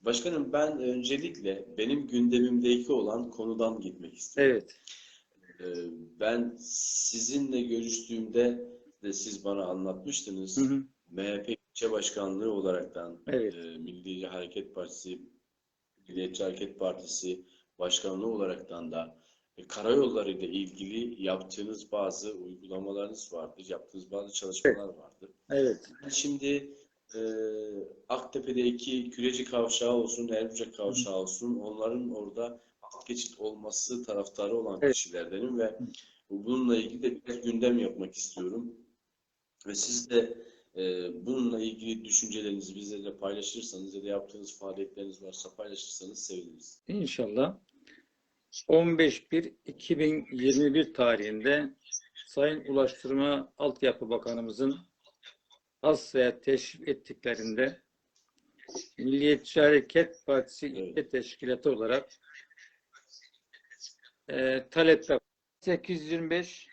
Başkanım ben öncelikle benim gündemimdeki olan konudan gitmek istiyorum. Evet. Ee, Ben sizinle görüştüğümde de siz bana anlatmıştınız. Hı hı. MHP ilçe başkanlığı olaraktan Evet. e, Milliyetçi Hareket Partisi, Milliyetçi Hareket Partisi başkanlığı olaraktan da e, karayolları ile ilgili yaptığınız bazı uygulamalarınız vardı, yaptığınız bazı çalışmalar vardı. Evet. Şimdi e, Aktepe'deki Küreci Kavşağı olsun, Erbucak Kavşağı olsun, onların orada alt geçit olması taraftarı olan Evet. kişilerdenim ve bununla ilgili de biraz gündem yapmak istiyorum. Ve siz de e, bununla ilgili düşüncelerinizi bizlerle paylaşırsanız ya da yaptığınız faaliyetleriniz varsa paylaşırsanız seviniriz. İnşallah 15.1.2021 tarihinde Sayın Ulaştırma Altyapı Bakanımızın Asya'ya teşrif ettiklerinde Milliyetçi Hareket Partisi İlke Teşkilatı olarak e, talepte 825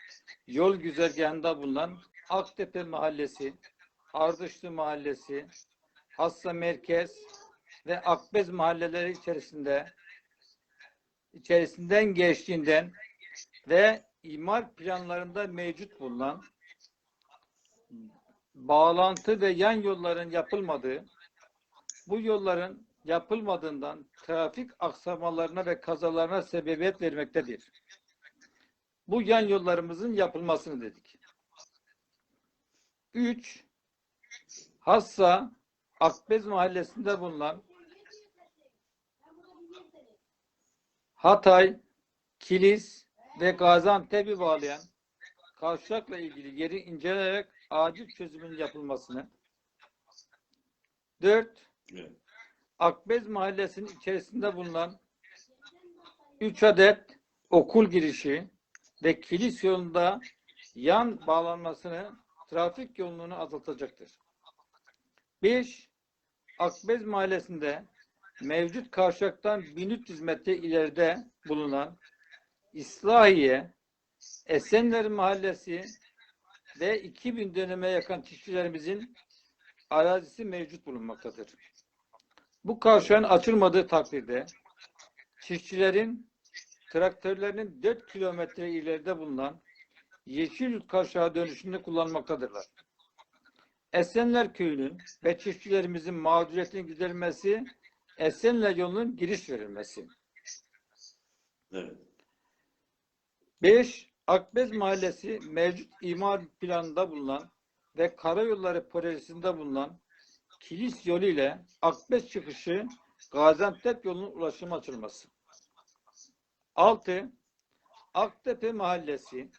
yol güzergahında bulunan Aktepe Mahallesi, Ardışlı Mahallesi, Hassa Merkez ve Akbez mahalleleri içerisinde içerisinden geçtiğinden ve imar planlarında mevcut bulunan bağlantı ve yan yolların yapılmadığı, bu yolların yapılmadığından trafik aksamalarına ve kazalarına sebebiyet vermektedir. Bu yan yollarımızın yapılmasını dedik. 3. Hassa Akbez mahallesinde bulunan Hatay, Kilis ve Gaziantep'i bağlayan kavşakla ilgili yeri incelenerek acil çözümün yapılmasını. 4. Evet. Akbez mahallesinin içerisinde bulunan 3 adet okul girişi ve kilis yolunda yan bağlanmasını trafik yoğunluğunu azaltacaktır. 5. Akbez mahallesinde mevcut kavşaktan 1300 metre ileride bulunan İslahiye, Esenler Mahallesi ve 2000 döneme yakın çiftçilerimizin arazisi mevcut bulunmaktadır. Bu kavşağın açılmadığı takdirde çiftçilerin traktörlerinin 4 kilometre ileride bulunan Yeşil Kavşağı dönüşünde kullanmaktadırlar. Esenler Köyü'nün ve çiftçilerimizin mağduriyetinin giderilmesi, Esenler yolunun giriş verilmesi. Evet. 5. Akbez Mahallesi mevcut imar planında bulunan ve karayolları projesinde bulunan Kilis yolu ile Akbez çıkışı Gaziantep yolunun ulaşım açılması. 6. Aktepe Mahallesi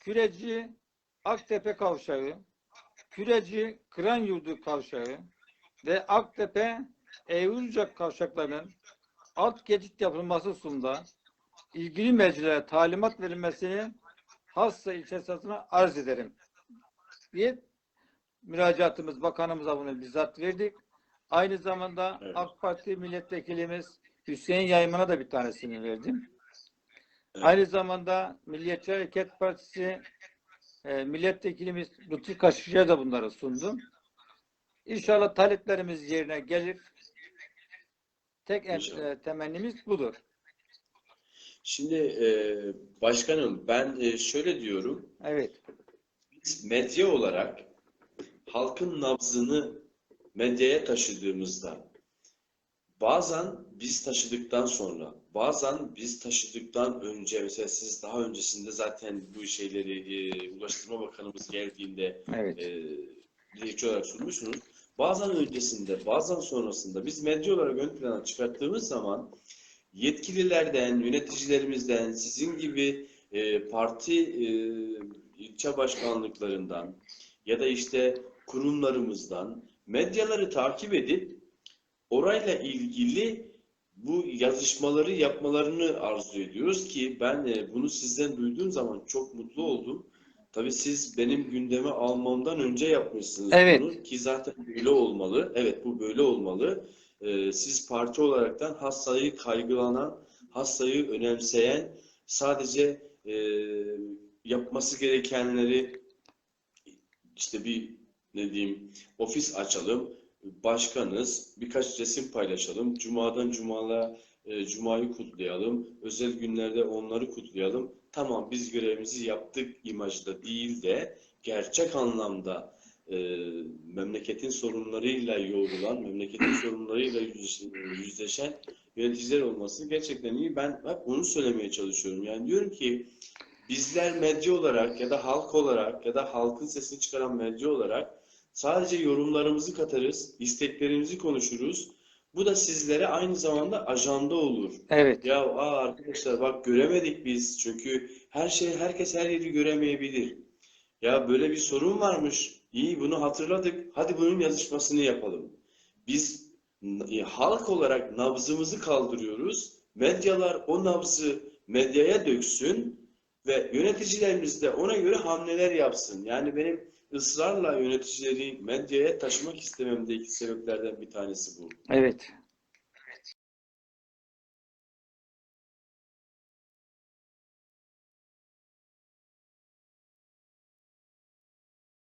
Küreci Aktepe Kavşağı Küreci Kıran Yurdu Kavşağı ve Aktepe Eğrilicak kavşaklarının alt geçit yapılması hususunda ilgili mercilere talimat verilmesini hassa ilçesine arz ederim diye müracaatımız bakanımıza bunu bizzat verdik. Aynı zamanda Evet. AK Parti milletvekilimiz Hüseyin Yayman'a da bir tanesini verdim. Evet. Aynı zamanda Milliyetçi Hareket Partisi e, milletvekilimiz Lütfi Kaşıkçı'ya da bunları sundum. İnşallah taleplerimiz yerine gelir. Tek en- e, temennimiz budur. Şimdi e, başkanım ben e, şöyle diyorum. Evet. Biz medya olarak halkın nabzını medyaya taşıdığımızda bazen biz taşıdıktan sonra bazen biz taşıdıktan önce mesela siz daha öncesinde zaten bu şeyleri e, Ulaştırma Bakanımız geldiğinde Evet. e, dilekçe olarak sunmuşsunuz. Bazen öncesinde bazen sonrasında biz medya olarak ön plana çıkarttığımız zaman yetkililerden, yöneticilerimizden, sizin gibi e, parti e, ilçe başkanlıklarından ya da işte kurumlarımızdan medyaları takip edip orayla ilgili bu yazışmaları yapmalarını arzu ediyoruz ki ben e, bunu sizden duyduğum zaman çok mutlu oldum. Tabii siz benim gündeme almamdan önce yapmışsınız Evet. bunu ki zaten böyle olmalı. Evet bu böyle olmalı. Ee, siz parti olaraktan hastayı kaygılanan, hastayı önemseyen, sadece e, yapması gerekenleri işte bir ne diyeyim ofis açalım, başkanız. Birkaç resim paylaşalım. Cumadan cumala e, cumayı kutlayalım. Özel günlerde onları kutlayalım. Tamam biz görevimizi yaptık imajda değil de gerçek anlamda e, memleketin sorunlarıyla yoğrulan, memleketin sorunlarıyla yüzleşen, yöneticiler olması gerçekten iyi. Ben hep onu söylemeye çalışıyorum. Yani diyorum ki bizler medya olarak ya da halk olarak ya da halkın sesini çıkaran medya olarak sadece yorumlarımızı katarız, isteklerimizi konuşuruz. Bu da sizlere aynı zamanda ajanda olur. Evet. Ya aa arkadaşlar bak göremedik biz. Çünkü her şey herkes her yeri göremeyebilir. Ya böyle bir sorun varmış. İyi bunu hatırladık. Hadi bunun yazışmasını yapalım. Biz e, halk olarak nabzımızı kaldırıyoruz. Medyalar o nabzı medyaya döksün ve yöneticilerimiz de ona göre hamleler yapsın. Yani benim ısrarla yöneticileri medyaya taşımak istememdeki sebeplerden bir tanesi bu. Evet.